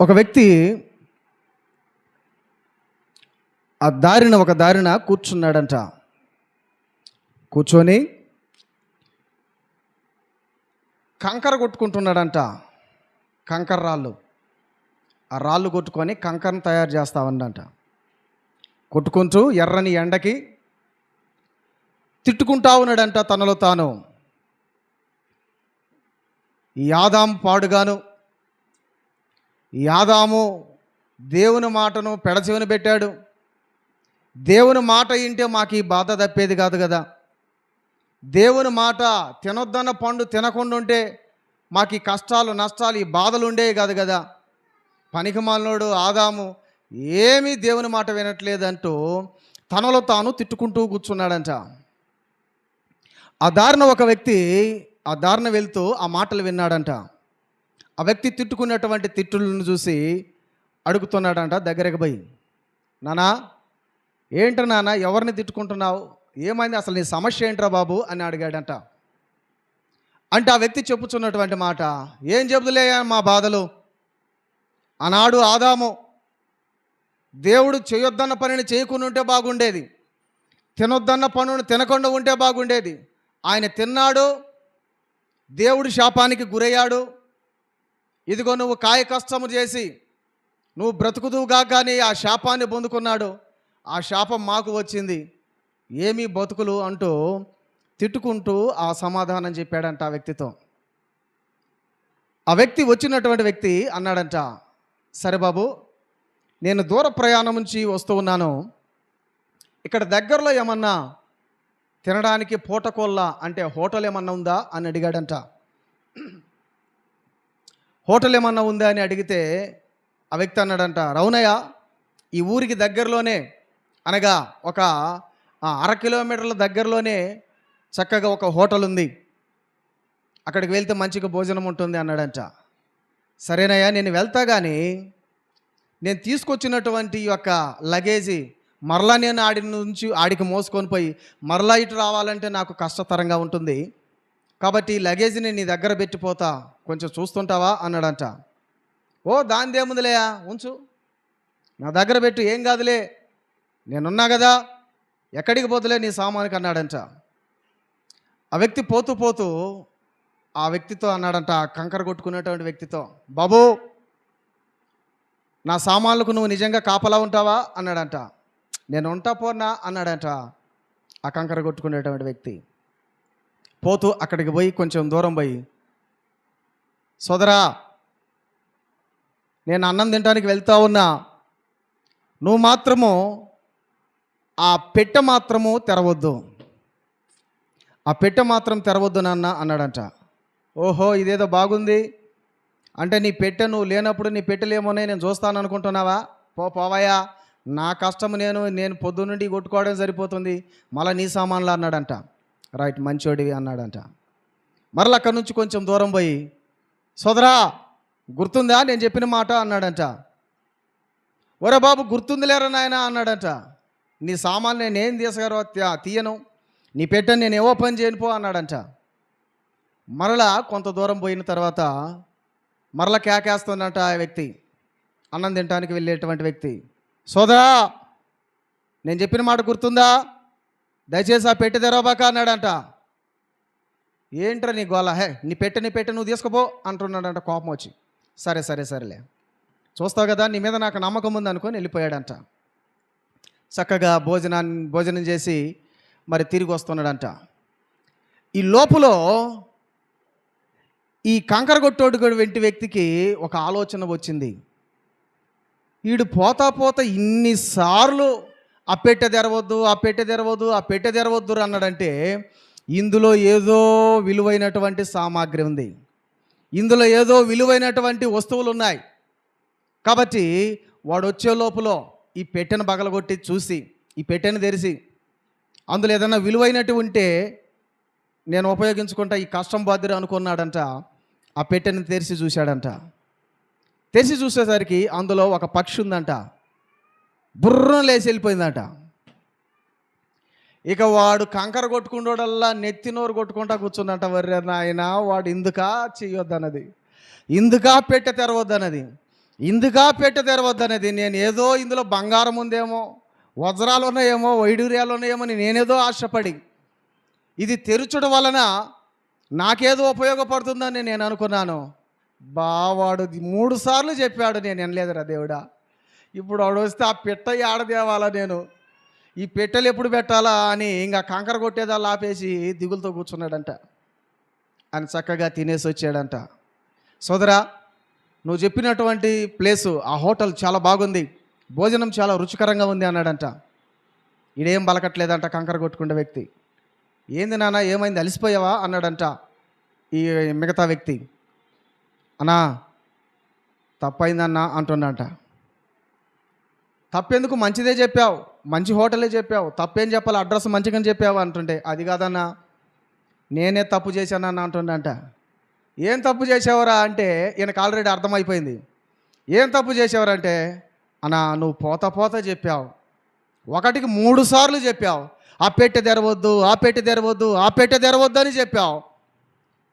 ఒక వ్యక్తి ఆ దారిన ఒక దారిన కూర్చున్నాడంట. కూర్చొని కంకర కొట్టుకుంటున్నాడంట. కంకర రాళ్ళు. ఆ రాళ్ళు కొట్టుకొని కంకరను తయారు చేస్తా కొట్టుకుంటూ ఎర్రని ఎండకి తిట్టుకుంటా ఉన్నాడంట తనలో తాను. ఈ ఆదాం పాడుగాను యాదాము దేవుని మాటను పెడచెవిన పెట్టాడు. దేవుని మాట వింటే మాకు ఈ బాధ తప్పేది కాదు కదా. దేవుని మాట తినొద్దన్న పండు తినకుండా ఉంటే మాకు ఈ కష్టాలు నష్టాలు ఈ బాధలు ఉండేవి కాదు కదా. పనికిమాలినోడు ఆదాము ఏమీ దేవుని మాట వినట్లేదంటూ తనలో తాను తిట్టుకుంటూ కూర్చున్నాడంట. ఆ దారిన ఒక వ్యక్తి ఆ దారిన వెళ్తూ ఆ మాటలు విన్నాడంట. ఆ వ్యక్తి తిట్టుకున్నటువంటి తిట్టులను చూసి అడుగుతున్నాడంట దగ్గరకు పోయి నానా ఏంట నాన్న ఎవరిని తిట్టుకుంటున్నావు? ఏమైంది? అసలు నీ సమస్య ఏంట్రా బాబు? అని అడిగాడంట. అంటే ఆ వ్యక్తి చెప్పుచున్నటువంటి మాట ఏం చెబుతులే మా బాధలు? ఆనాడు ఆదాము దేవుడు చేయొద్దన్న పనిని చేయకుండా ఉంటే బాగుండేది. తినొద్దన్న పనును తినకుండా ఉంటే బాగుండేది. ఆయన తిన్నాడు దేవుడి శాపానికి గురయ్యాడు ఇదిగో నువ్వు కాయ కష్టము చేసి నువ్వు బ్రతుకుదువుగా కానీ ఆ శాపాన్ని పొందుకున్నాడు. ఆ శాపం మాకు వచ్చింది. ఏమీ బతుకులు అంటూ తిట్టుకుంటూ ఆ సమాధానం చెప్పాడంట ఆ వ్యక్తితో. ఆ వ్యక్తి వచ్చినటువంటి వ్యక్తి అన్నాడంట సరే బాబు నేను దూర ప్రయాణం నుంచి వస్తూ ఉన్నాను. ఇక్కడ దగ్గరలో ఏమన్నా తినడానికి పూటకోళ్ళ అంటే హోటల్ ఏమన్నా ఉందా? అని అడిగాడంట. హోటల్ ఏమన్నా ఉందా అని అడిగితే ఆ వ్యక్తి అన్నాడంట రౌనయ్య ఈ ఊరికి దగ్గరలోనే అనగా ఒక అర కిలోమీటర్ల దగ్గరలోనే చక్కగా ఒక హోటల్ ఉంది అక్కడికి వెళ్తే మంచిగా భోజనం ఉంటుంది అన్నాడంట. సరేనయ్యా నేను వెళ్తా కానీ నేను తీసుకొచ్చినటువంటి యొక్క లగేజీ మరలా నేను ఆడి నుంచి ఆడికి మోసుకొని పోయి మరలా ఇటు రావాలంటే నాకు కష్టతరంగా ఉంటుంది. కాబట్టి లగేజ్ని నీ దగ్గర పెట్టిపోతా కొంచెం చూస్తుంటావా? అన్నాడంట. ఓ దాని దేముందిలేయా ఉంచు. నా దగ్గర పెట్టు ఏం కాదులే. నేనున్నా కదా ఎక్కడికి పోతులే నీ సామానికి? అన్నాడంట. ఆ వ్యక్తి పోతూ పోతూ ఆ వ్యక్తితో అన్నాడంట కంకర కొట్టుకునేటువంటి వ్యక్తితో బాబు నా సామాన్లకు నువ్వు నిజంగా కాపలా ఉంటావా? అన్నాడంట. నేను ఉంటా పోనా అన్నాడంట ఆ కంకర కొట్టుకునేటువంటి వ్యక్తి. పోతూ అక్కడికి పోయి కొంచెం దూరం పోయి సోదరా నేను అన్నం తినడానికి వెళ్తా ఉన్నా. నువ్వు మాత్రము ఆ పెట్టె మాత్రము తెరవద్దు. ఆ పెట్టె మాత్రం తెరవద్దు నాన్న అన్నాడంట. ఓహో ఇదేదో బాగుంది. అంటే నీ పెట్టె నువ్వు లేనప్పుడు నీ పెట్టెలేమోనే నేను చూస్తాను అనుకుంటున్నావా పో పోవాయా నా కష్టం నేను నేను పొద్దు నుండి కొట్టుకోవడం సరిపోతుంది. మళ్ళీ నీ సామాన్లు అన్నాడంట. రైట్ మంచోడివి అన్నాడంట. మరల అక్కడి నుంచి కొంచెం దూరం పోయి సోదరా గుర్తుందా నేను చెప్పిన మాట అన్నాడంట. ఒరే బాబు గుర్తుందిలేరా నాయన అన్నాడంట. నీ సామాన్లు నేను ఏం తీసుకురా తీయను. నీ పెట్టని నేను ఏవో పని చేయనిపో అన్నాడంట. మరలా కొంత దూరం పోయిన తర్వాత మరల కేకేస్తుందంట ఆ వ్యక్తి. అన్నం తినడానికి వెళ్ళేటువంటి వ్యక్తి. సోదరా నేను చెప్పిన మాట గుర్తుందా? దయచేసి ఆ పెట్టె తెరవబాక అన్నాడంట. ఏంట్రా నీ గోల? హే నీ పెట్టె నీ పెట్టె నువ్వు తీసుకుపో అంటున్నాడంట కోపం వచ్చి. సరే సరే సరేలే. చూస్తావు కదా నీ మీద నాకు నమ్మకం ఉంది అనుకొని వెళ్ళిపోయాడంట. చక్కగా భోజనాన్ని భోజనం చేసి మరి తిరిగి వస్తున్నాడంట. ఈ లోపల ఈ కంకర కొట్టోడు వెంటి వ్యక్తికి ఒక ఆలోచన వచ్చింది. వీడు పోతా పోతా ఇన్నిసార్లు ఆ పెట్టె తెరవద్దు ఆ పెట్టె తెరవద్దు ఆ పెట్టె తెరవద్దు అన్నాడంటే ఇందులో ఏదో విలువైనటువంటి సామాగ్రి ఉంది. ఇందులో ఏదో విలువైనటువంటి వస్తువులు ఉన్నాయి. కాబట్టి వాడు వచ్చే లోపల ఈ పెట్టెను పగలగొట్టి చూసి ఈ పెట్టెను తెరిచి అందులో ఏదైనా విలువైనట్టు ఉంటే నేను ఉపయోగించుకుంటా ఈ కష్టం బాధ్యుడు అనుకున్నాడంట ఆ పెట్టెను తెరిచి చూశాడంట. తెరిచి చూసేసరికి అందులో ఒక పక్షి ఉందంట. బుర్రం లేచి వెళ్ళిపోయిందట. ఇక వాడు కంకర కొట్టుకుండోడల్లా నెత్తి నోరు కొట్టుకుంటా కూర్చున్నట వర్రే నాయన వాడు ఇందుకా చేయొద్దన్నది ఇందుకా పెట్టె తెరవద్దన్నది. ఇందుకా పెట్టె తెరవద్దన్నది. నేను ఏదో ఇందులో బంగారం ఉందేమో వజ్రాలు ఉన్నాయేమో వైడూర్యాలు ఉన్నాయేమో అని నేనేదో ఆశపడి ఇది తెరుచడం వలన నాకేదో ఉపయోగపడుతుందని నేను అనుకున్నాను. బావాడు మూడు సార్లు చెప్పాడు నేను వినలేదురా దేవుడా. ఇప్పుడు ఆడొస్తే ఆ పెట్ట ఆడదేవాలా నేను? ఈ పెట్టెలు ఎప్పుడు పెట్టాలా అని ఇంకా కంకర కొట్టేదాలు ఆపేసి దిగులతో కూర్చున్నాడంట. అని చక్కగా తినేసి వచ్చాడంట. సోదరా నువ్వు చెప్పినటువంటి ప్లేసు ఆ హోటల్ చాలా బాగుంది. భోజనం చాలా రుచికరంగా ఉంది అన్నాడంట. ఈడేం బలకట్లేదంట కంకర కొట్టుకునే వ్యక్తి. ఏంది నాన్న ఏమైంది? అలిసిపోయావా? అన్నాడంట ఈ మిగతా వ్యక్తి. అన్నా తప్పైందన్నా అంటున్నాడంట. తప్పెందుకు మంచిదే చెప్పావు. మంచి హోటలే చెప్పావు. తప్పేం చెప్పాలి? అడ్రస్ మంచిగా చెప్పావు అంటుంటే అది కాదన్నా. నేనే తప్పు చేశానన్న అంటుండంట. ఏం తప్పు చేసావురా అంటే ఈయనకు ఆల్రెడీ అర్థమైపోయింది. ఏం తప్పు చేసావురా అంటే అన్నా నువ్వు పోత పోత చెప్పావు. ఒకటికి మూడు సార్లు చెప్పావు. ఆ పెట్టె తెరవద్దు ఆ పెట్టె తెరవద్దు ఆ పెట్టె తెరవద్దు అని చెప్పావు.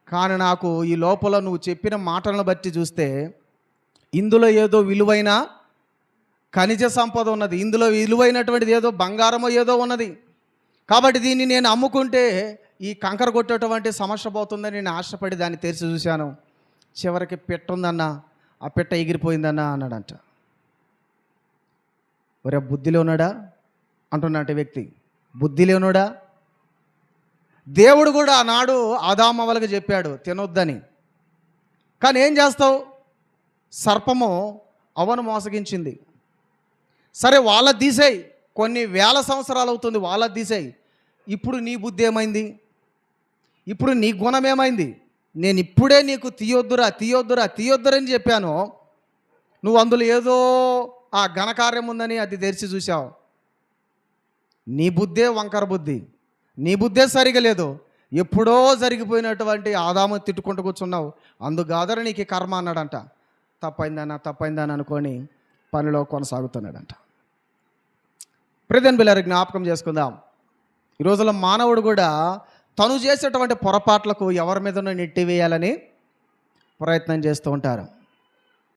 కానీ నాకు ఈ లోపల నువ్వు చెప్పిన మాటలను బట్టి చూస్తే ఇందులో ఏదో విలువైన ఖనిజ సంపద ఉన్నది. ఇందులో విలువైనటువంటిది ఏదో బంగారమో ఏదో ఉన్నది. కాబట్టి దీన్ని నేను అమ్ముకుంటే ఈ కంకర కొట్టేటువంటి సమస్య పోతుందని నేను ఆశపడి దాన్ని తెరిచి చూశాను. చివరికి పెట్ట ఉందన్న ఆ పెట్ట ఎగిరిపోయిందన్న అన్నాడంట. ఒరే బుద్ధిలో ఉన్నాడా అంటున్నట్టు వ్యక్తి. బుద్ధిలో ఉన్నాడా దేవుడు కూడా ఆనాడు ఆదామవలకు చెప్పాడు తినొద్దని. కానీ ఏం చేస్తావు? సర్పము అవను మోసగించింది. సరే వాళ్ళ తీసేయి. కొన్ని వేల సంవత్సరాలు అవుతుంది వాళ్ళ తీసేయి. ఇప్పుడు నీ బుద్ధి ఏమైంది? ఇప్పుడు నీ గుణం ఏమైంది? నేను ఇప్పుడే నీకు తీయొద్దురా తీయొద్దురా తీయొద్దురని చెప్పాను. నువ్వు అందులో ఏదో ఆ ఘనకార్యం ఉందని అది తెరిచి చూసావు నీ బుద్ధే వంకర బుద్ధి. నీ బుద్ధే సరిగా లేదు. ఎప్పుడో జరిగిపోయినటువంటి ఆదాము తిట్టుకుంటూ కూర్చున్నావు. అందుగాదర నీకు కర్మ అన్నాడంట. తప్పైందన్న తప్పైందని అనుకొని పనిలో కొనసాగుతున్నాడంట. ప్రదన్ బిల్లరి జ్ఞాపకం చేసుకుందాం. ఈ రోజుల్లో మానవుడు కూడా తను చేసేటువంటి పొరపాట్లకు ఎవరి మీదనో నెట్టివేయాలని ప్రయత్నం చేస్తూ ఉంటారు.